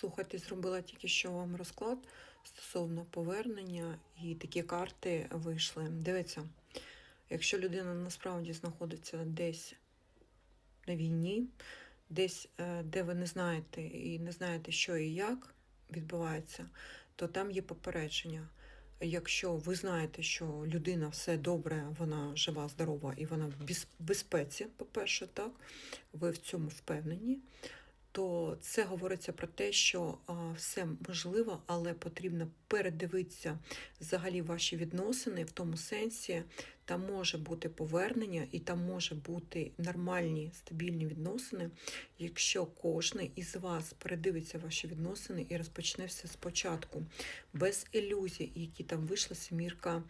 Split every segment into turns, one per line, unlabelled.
Слухайте, зробила тільки що вам розклад стосовно повернення, і такі карти вийшли. Дивіться, якщо людина насправді знаходиться десь на війні, десь, е, де ви не знаєте і не знаєте, що і як відбувається, то там є попередження. Якщо ви знаєте, що людина все добре, вона жива, здорова і вона в безпеці, по-перше, так, ви в цьому впевнені, то це говориться про те, що все можливо, але потрібно передивитися взагалі ваші відносини в тому сенсі, там може бути повернення і там може бути нормальні стабільні відносини, якщо кожен із вас передивиться ваші відносини і розпочне все спочатку, без ілюзій, які там вийшла семірка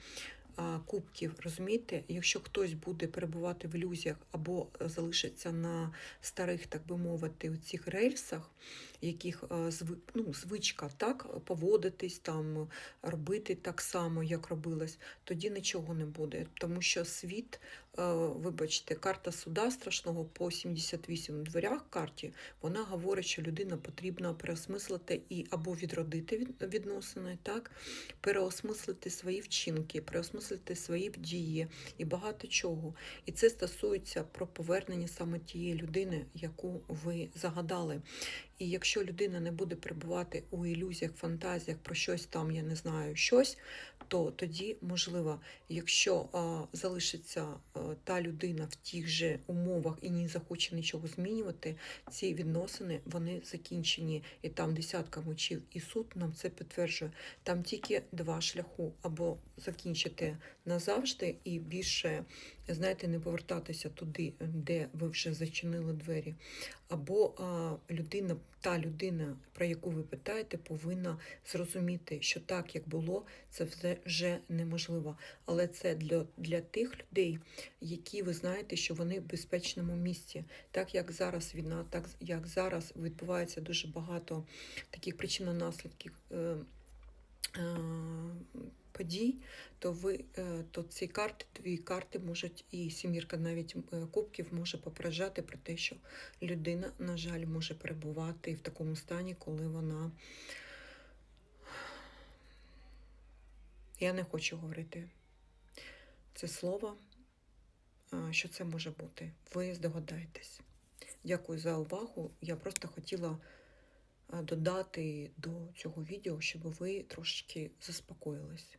кубків. Розумієте, якщо хтось буде перебувати в ілюзіях або е, залишиться на старих, так би мовити, у цих рельсах, яких е, ну, звичка так поводитись, там робити так само, як робилось, тоді нічого не буде. Тому що світ, вибачте, карта суда страшного по 78 дверях карті, вона говорить, що людина потрібно переосмислити і або відродити від- відносини, так, переосмислити свої вчинки, переосмислити свої дії і багато чого. І це стосується про повернення саме тієї людини, яку ви загадали. І якщо людина не буде перебувати у ілюзіях, фантазіях про щось там, я не знаю, щось, то тоді можливо, якщо а, залишиться а, та людина в тих же умовах і не захоче нічого змінювати, ці відносини вони закінчені. І там десятка мочів, і суд нам це підтверджує. Там тільки два шляху: або закінчити назавжди і більше, знаєте, не повертатися туди, де ви вже зачинили двері. Або людина, та людина, про яку ви питаєте, повинна зрозуміти, що так, як було, це вже неможливо. Але це для, для тих людей, які ви знаєте, що вони в безпечному місці. Так як зараз війна, так як зараз відбувається дуже багато таких причинно-наслідків. Е, е, Подій, то ви е, то ці карти, дві карти можуть, і сімірка навіть е, кубків може попереджати про те, що людина, на жаль, може перебувати в такому стані, коли вона. Я не хочу говорити це слово, що це може бути. Ви здогадаєтесь. Дякую за увагу. Я просто хотіла додати до цього відео, щоб ви трошечки заспокоїлись.